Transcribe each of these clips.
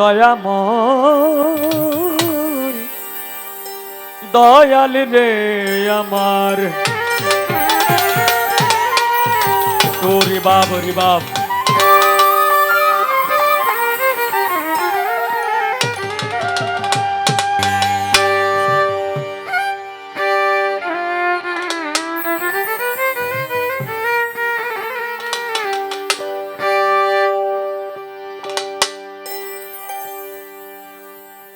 দয়াম দয়াল রে আমার। তোর বাব রে বাব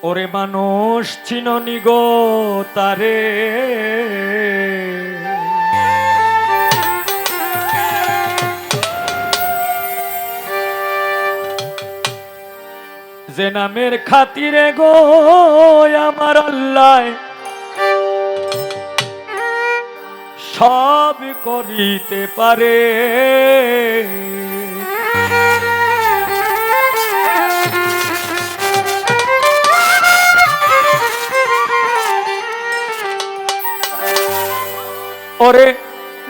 ওরে মানুষ চিননি গো তারে। যে নামের খাতিরে গো আমার আল্লাহ সব করিতে পারে। ওরে,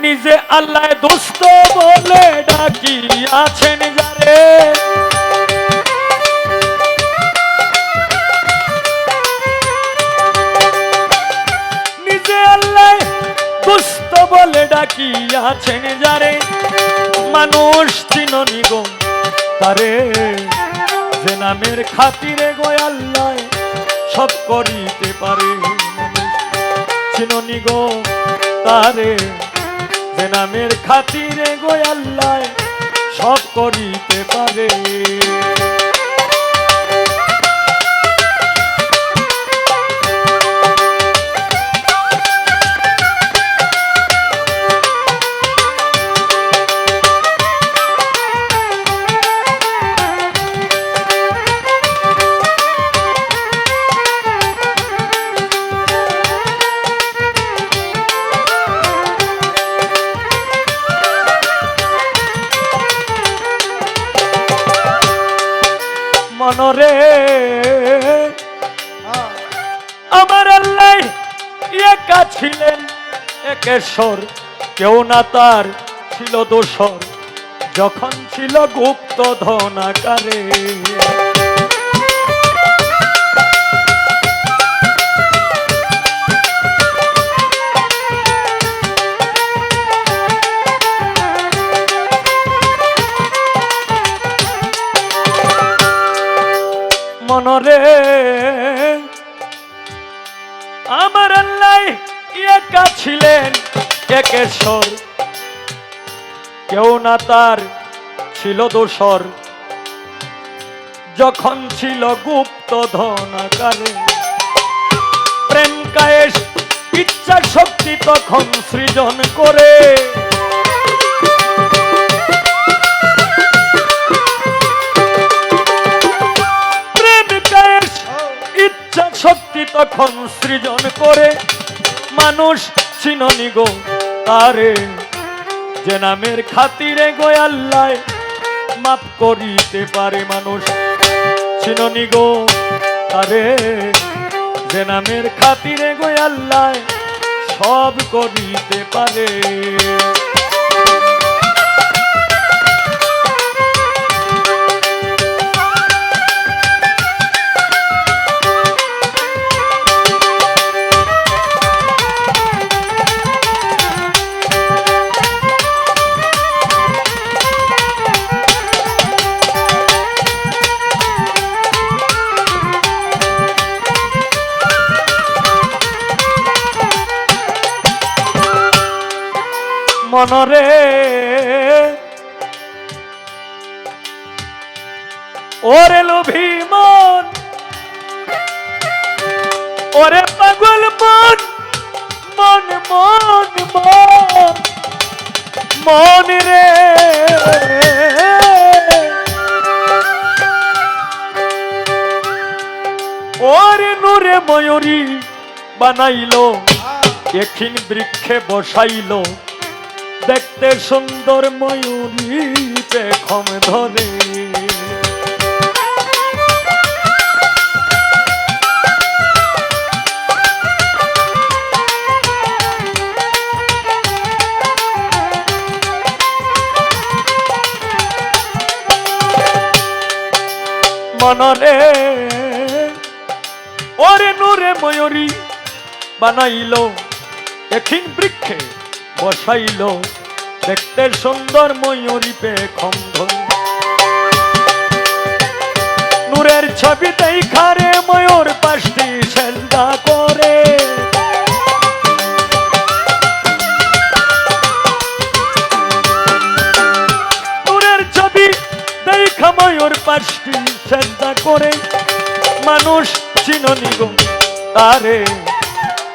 নিজে আল্লাহ দোস্ত বলে ডাকি আছেন যারে। নিজে আল্লাহ দোস্ত বলে ডাকি আছেন যারে। মানুষ চিননি গো তারে, যে নামের খাতিরে গো আল্লাহ সব করিতে পারে। চিননি গো তারে যে নামের খাতিরে গো আল্লাহ সব করিতে পারে। মনরে। আমার আল্লাহ একা ছিলেন একেশ্বর কেউ না তার ছিল দোষর। যখন ছিল গুপ্ত ধনাকারে। একেশ্বর কেউ না তার ছিল দোসর যখন ছিল গুপ্ত ধনাকারে প্রেম কায়েশ ইচ্ছা শক্তি তখন সৃজন করে। ইচ্ছা শক্তি তখন সৃজন করে। মানুষ চিননি গো তারে, যে নামের খাতিরে গোয়াল্লায় মাফ করিতে পারে মানুষ। চিননি গো তারে, যে নামের খাতিরে গোয়াল্লায় সব করিতে পারে। মনরে। ওরে লোভী মন, ওরে পাগল মন মন মন মন মন রে। ওরে নূরে ময়ূরী বানাইলো, এখিন বৃক্ষে বসাইলো দেখতে সুন্দর ময়ূরী পেখম ধরে। মনরে ওরে নূরে ময়ূরী বানাইল এখিন বৃক্ষে। বসাইল। দেখতে সুন্দর ময়ূরী পে নূরের ছবি দেখারে ময়ূর পাশটি সেন্দা করে। নূরের ছবি দেখা ময়ূর পাশটি সেন্দা করে। মানুষ চিননি গো তারে,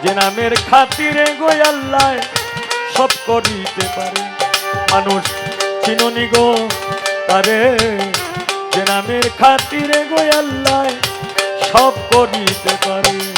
যে নামের খাতিরে গোয়াল্লায় করিতে পারে। মানুষ চিননি গো তারে যে নামের খাতিরে গোয়াল্লায় সব করিতে পারে।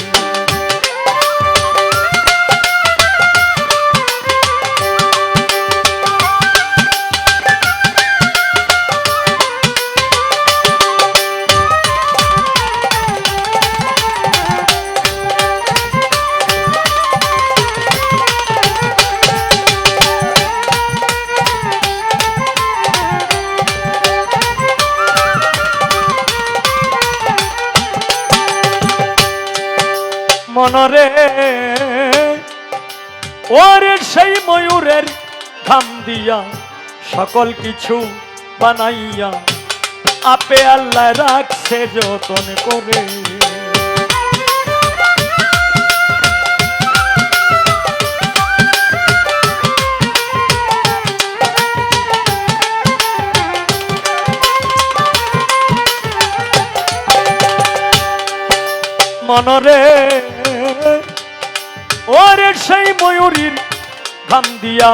মনরে। ওরে সেই ময়ূরের ঘাম দিয়া সকল কিছু বানাইয়া, আপে আল্লাহ রাখছে যতন করে। মনরে ওরে সেই ময়ূরীর ঘাম দিয়া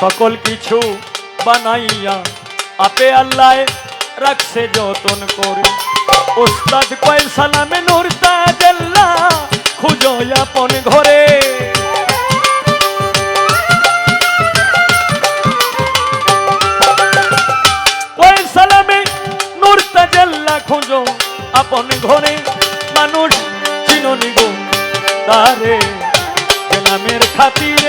সকল কিছু বানাইয়া আপে আল্লাহ রাখছে যতন করে। ওস্তাদ কয় সালামে নূর তাজাল্লা, খুঁজো আপন ঘরে। কয় সালামে নূর খুঁজো আপন ঘরে। মানুষ চিননি গো তারে। নামের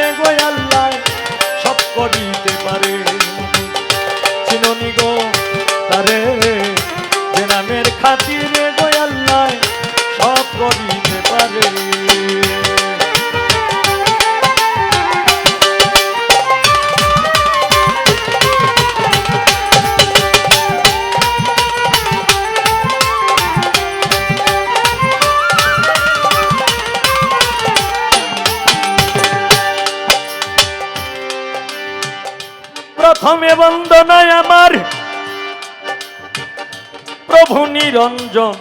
নিরঞ্জন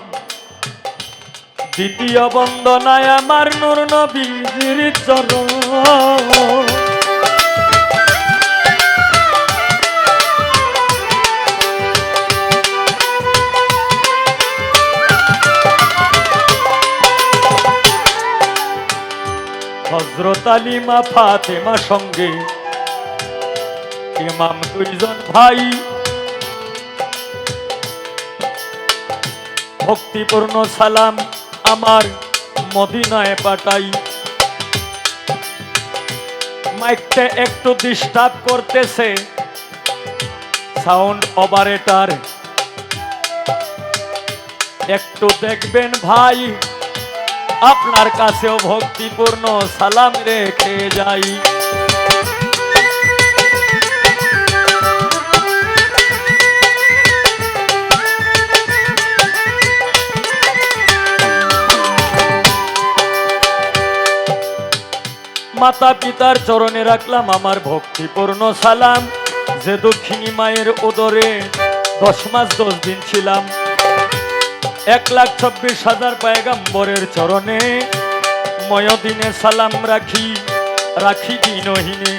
দ্বিতীয় বন্দনায় আমার নূর নবীর চরণ। হজরত আলিমা ফাতেমা সঙ্গে ইমাম দুইজন ভাই ভক্তিপূর্ণ সালাম আমার মদিনায় পাঠাই। মাইকটা একটু ডিস্টার্ব করতেছে। সাউন্ড অপারেটর একটু দেখবেন ভাই, আপনার কাছেও ভক্তিপূর্ণ সালাম রেখে যাই। মাতা পিতার চরণে রাখলাম আমার ভক্তিপূর্ণ সালাম। যে দক্ষিণী মায়ের ওদরে দশ মাস দশ দিন ছিলাম। এক লাখ চব্বিশ হাজার পায়গাম্বরের চরণে ময়দিনে সালাম রাখি রাখি দিনহীনে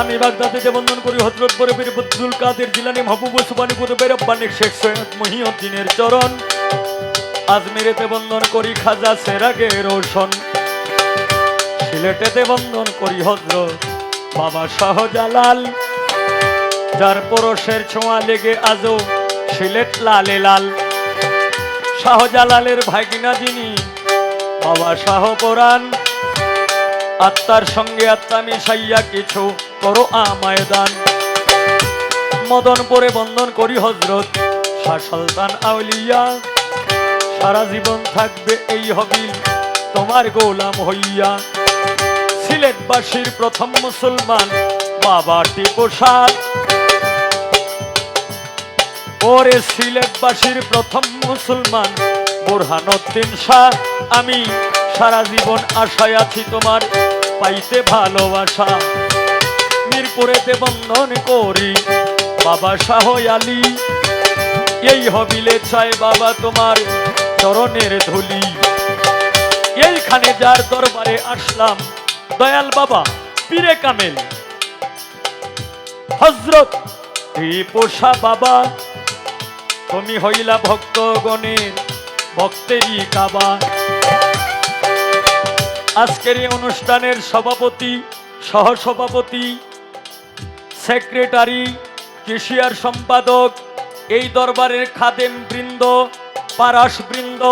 আমি বাগদাদিতে বন্ধন করি হজরত বরফের বদুল কাদের জিলানি মাহবুব সুবানি কুতুবের রব্বানিক শেখ সৈয়দ মহিউদ্দিনের চরণ। আজমিরেতে বন্ধন করি খাজা সেরাগে রোশন। সিলেটেতে বন্ধন করি হজরত বাবা শাহজালাল, যার পরশের ছোঁয়া লেগে আজও সিলেট লালে লাল। শাহজালালের ভাগিনা যিনি, বাবা শাহ পরাণ। আত্মার সঙ্গে আত্মা মিশাইয়া কিছু করো আমায় দান। মদন পরে বন্ধন করি হজরত শাহ সুলতান আউলিয়া। সারা জীবন থাকবে এই হবিল তোমার গোলাম হইয়া। সিলেটবাসীর প্রথম মুসলমান। বাবা টিপু ওরে সিলেটবাসীর প্রথম মুসলমান। বোরহানুদ্দিন শাহ, আমি সারা জীবন আশায় আছি তোমার পাইতে ভালোবাসা। মিরপুরেতে বন্ধন করি, বাবা শাহ আলী। এই হবিলে চাই বাবা তোমার চরণের ধুলি। এইখানে যার দরবারে আসলাম দয়াল বাবা, পীরে কামেল। হজরত পোষা বাবা, তুমি হইলা ভক্তগণের ভক্তেরই কাবা। আজকের এই অনুষ্ঠানের সভাপতি, সহসভাপতি, সেক্রেটারি কেশিয়ার সম্পাদক, এই দরবারের খাদেম বৃন্দ পারাস বৃন্দ,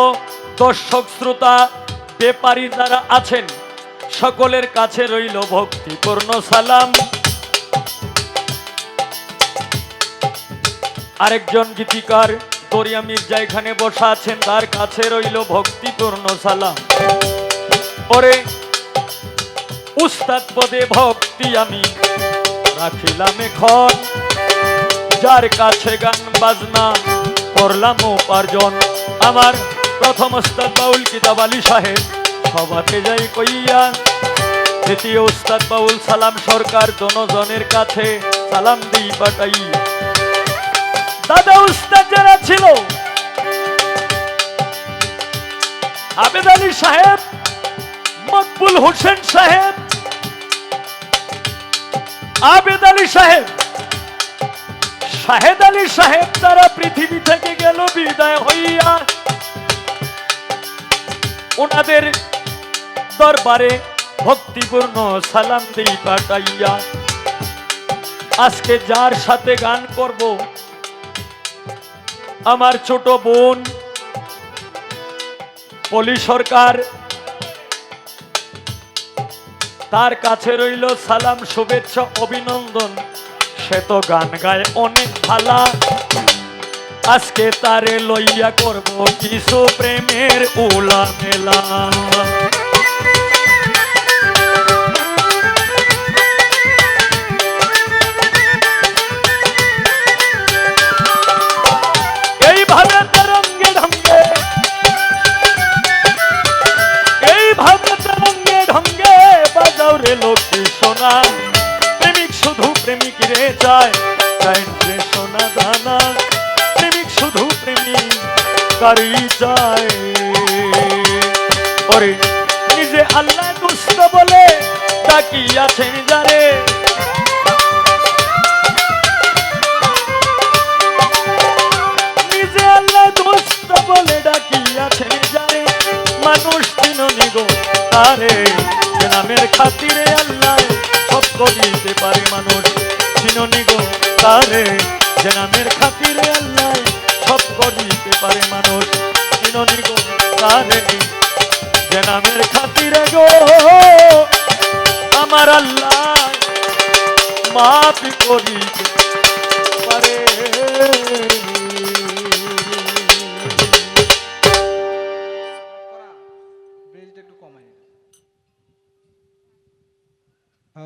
দর্শক শ্রোতা, ব্যাপারী যারা আছেন সকলের কাছে রইল ভক্তিপূর্ণ সালাম। আরেকজন গীতিকার দরিয়া মির্জা এখানে বসা আছেন, তার কাছে রইল ভক্তিপূর্ণ সালাম। পরে উস্তাদ পদে ভক্তি আমি রাখিলাম এখন। যার কাছে গান, বাজনা, করলাম উপার্জন। আমার প্রথম উস্তাদ বাউল কিতাব আলী সাহেব। সবাতে যাই কইয়া দ্বিতীয় উস্তাদ বাউল সালাম সরকার দনজনের কাছে সালাম দিই পাঠাইয়া। দাদা উস্তাদ যারা ছিল, আবেদ আলী সাহেব, মকবুল হোসেন সাহেব, আবেদ আলী সাহেব, শাহেদ আলী সাহেব তারা পৃথিবী থেকে গেল বিদায় হইয়া, ওনাদের দরবারে ভক্তিপূর্ণ সালাম দিই পাঠাইয়া। আজকে যার সাথে গান করব, আমার ছোট বোন, পলি সরকার। তার কাছে রইল সালাম, শুভেচ্ছা, অভিনন্দন। সে তো গান গায় অনেক ভালা। আজকে তারে লইয়া করব কিছু প্রেমের উলা মেলা শুধু প্রেমিক কারি ওরে, নিজে আল্লাহ দুষ্ট বলে তাকিয়াছেন যারে। যারে। মানুষ নিগো পারে মানুষ। গো তারে, যে নামের খাতিরে আল্লাহ সব করিতে পারে মানুষ। চিননি গো, তারে যে নামের খাতিরে গো, আমার আল্লাহ মাফ করি